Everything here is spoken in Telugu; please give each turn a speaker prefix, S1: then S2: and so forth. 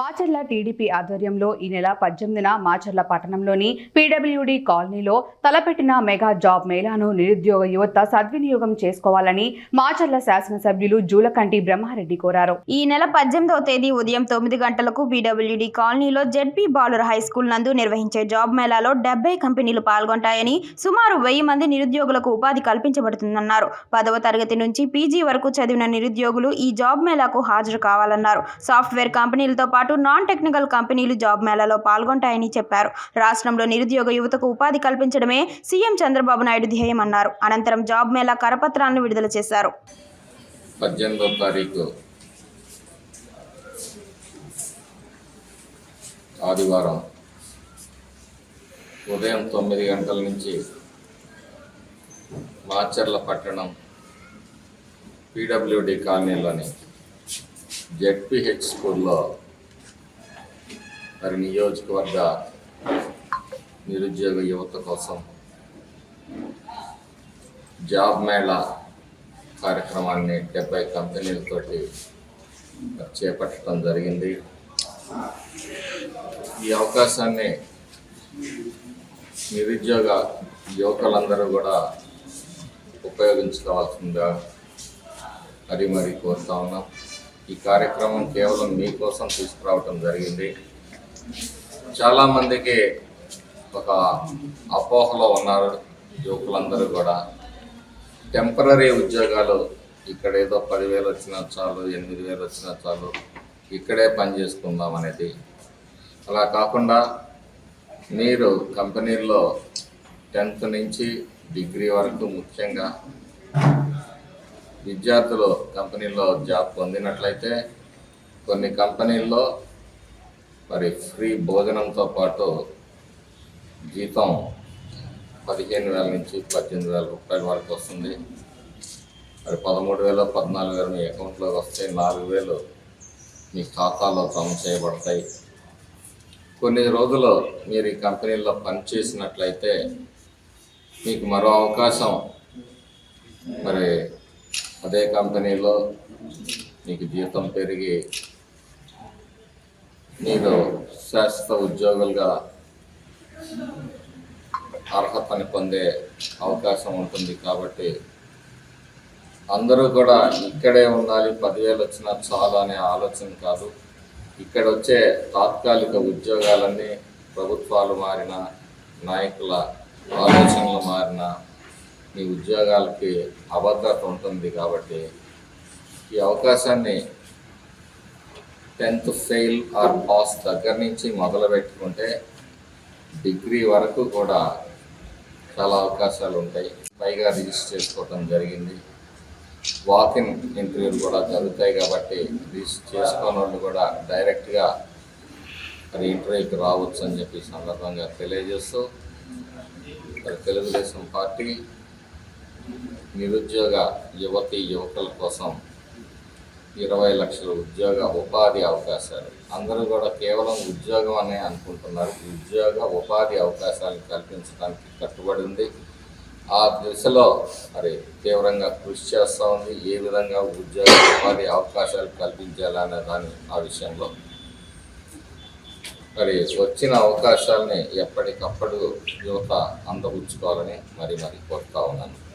S1: మాచర్ల టీడీపీ ఆధ్వర్యంలో ఈ నెల పద్దెనిమిదిన మాచర్ల పట్టణంలోని పీడబ్ల్యూడి కాలనీలో తలపెట్టిన మెగా జాబ్ మేళాను నిరుద్యోగ యువత సద్వినియోగం చేసుకోవాలని మాచర్ల శాసనసభ్యులు జూలకంటి బ్రహ్మారెడ్డి కోరారు.
S2: ఈ నెల పద్దెనిమిదవ తేదీ ఉదయం తొమ్మిది గంటలకు పీడబ్ల్యూడి కాలనీలో జెడ్పీ బాలుర హై స్కూల్ నందు నిర్వహించే జాబ్ మేళాలో డెబ్బై కంపెనీలు పాల్గొంటాయని సుమారు వెయ్యి మంది నిరుద్యోగులకు ఉపాధి కల్పించబడుతుందన్నారు. పదవ తరగతి నుంచి పీజీ వరకు చదివిన నిరుద్యోగులు ఈ జాబ్ మేళాకు హాజరు కావాలన్నారు. సాఫ్ట్వేర్ కంపెనీలతో పాటు పాటు నాన్ టెక్నికల్ కంపెనీలు జాబ్ మేళాలో పాల్గొంటాయని చెప్పారు. రాష్ట్రంలో నిరుద్యోగ యువతకు ఉపాధి కల్పించడమే సీఎం చంద్రబాబు నాయుడు ధ్యేయమన్నారు. అనంతరం జాబ్ మేళా కరపత్రాలను విడుదల చేశారు.
S3: పద్దెనిమిదో తారీఖు ఆదివారం ఉదయం తొమ్మిది గంటల నుంచి మాచర్ల పట్టణం పీడబ్ల్యూడి కాలనీలోని జెడ్పిహెచ్ స్కూల్లో మరి నియోజకవర్గ నిరుద్యోగ యువత కోసం జాబ్ మేళా కార్యక్రమాన్ని డెబ్బై కంపెనీలతోటి చేపట్టడం జరిగింది. ఈ అవకాశాన్ని నిరుద్యోగ యువకులందరూ కూడా ఉపయోగించుకోవాల్సిందిగా మరి మరి కోరుతా ఉన్నాం. ఈ కార్యక్రమం కేవలం మీకోసం తీసుకురావటం జరిగింది. చాలామందికి ఒక అపోహలో ఉన్నారు. యువకులందరూ కూడా. టెంపరీ ఉద్యోగాలు ఇక్కడ ఏదో పదివేలు వచ్చినా చాలు ఎనిమిది వేలు వచ్చినా చాలు ఇక్కడే పని చేసుకుందాం అనేది. అలా కాకుండా మీరు కంపెనీల్లో టెన్త్ నుంచి డిగ్రీ వరకు ముఖ్యంగా విద్యార్థులు కంపెనీలో జాబ్ పొందినట్లయితే కొన్ని కంపెనీల్లో మరి ఫ్రీ భోజనంతో పాటు జీతం పదిహేను వేల నుంచి పద్దెనిమిది వేల రూపాయల వరకు వస్తుంది. మరి పదమూడు వేలు పద్నాలుగు వేలు మీ అకౌంట్లోకి వస్తే నాలుగు వేలు మీ ఖాతాలో జమ చేయబడతాయి. కొన్ని రోజులు మీరు ఈ కంపెనీలో పనిచేసినట్లయితే మీకు మరో అవకాశం. మరి అదే కంపెనీలో మీకు జీతం పెరిగి మీరు శాశ్వత ఉద్యోగులుగా అర్హతని పొందే అవకాశం ఉంటుంది కాబట్టి అందరూ కూడా ఇక్కడే ఉండాలి పదివేలు వచ్చినా చాలు అనే ఆలోచన కాదు. ఇక్కడ వచ్చే తాత్కాలిక ఉద్యోగాలన్నీ ప్రభుత్వాలు మారిన నాయకుల ఆలోచనలు మారిన మీ ఉద్యోగాలకి అభద్రత ఉంటుంది కాబట్టి ఈ అవకాశాన్ని టెన్త్ ఫెయిల్ ఆర్ పాస్ దగ్గర నుంచి మొదలు పెట్టుకుంటే డిగ్రీ వరకు కూడా చాలా అవకాశాలు ఉంటాయి. పైగా రిజిస్టర్ చేసుకోవటం జరిగింది. వాకిన్ ఇంటర్వ్యూలు కూడా జరుగుతాయి కాబట్టి రిజిస్టర్ చేసుకున్న వాళ్ళు కూడా డైరెక్ట్గా మరి ఇంటర్వ్యూకి రావచ్చు అని చెప్పి సందర్భంగా తెలియజేస్తూ మరి తెలుగుదేశం పార్టీ నిరుద్యోగ యువతి యువకుల కోసం ఇరవై లక్షల ఉద్యోగ ఉపాధి అవకాశాలు. అందరూ కూడా కేవలం ఉద్యోగం అనే అనుకుంటున్నారు. ఉద్యోగ ఉపాధి అవకాశాలు కల్పించడానికి కట్టుబడి ఉంది. ఆ దిశలో మరి తీవ్రంగా కృషి చేస్తూ ఉంది. ఏ విధంగా ఉద్యోగ ఉపాధి అవకాశాలు కల్పించాలనే దాని ఆ విషయంలో. మరి వచ్చిన అవకాశాలని ఎప్పటికప్పుడు యువత అందపుచ్చుకోవాలని మరి మరి కోరుతా ఉన్నాను.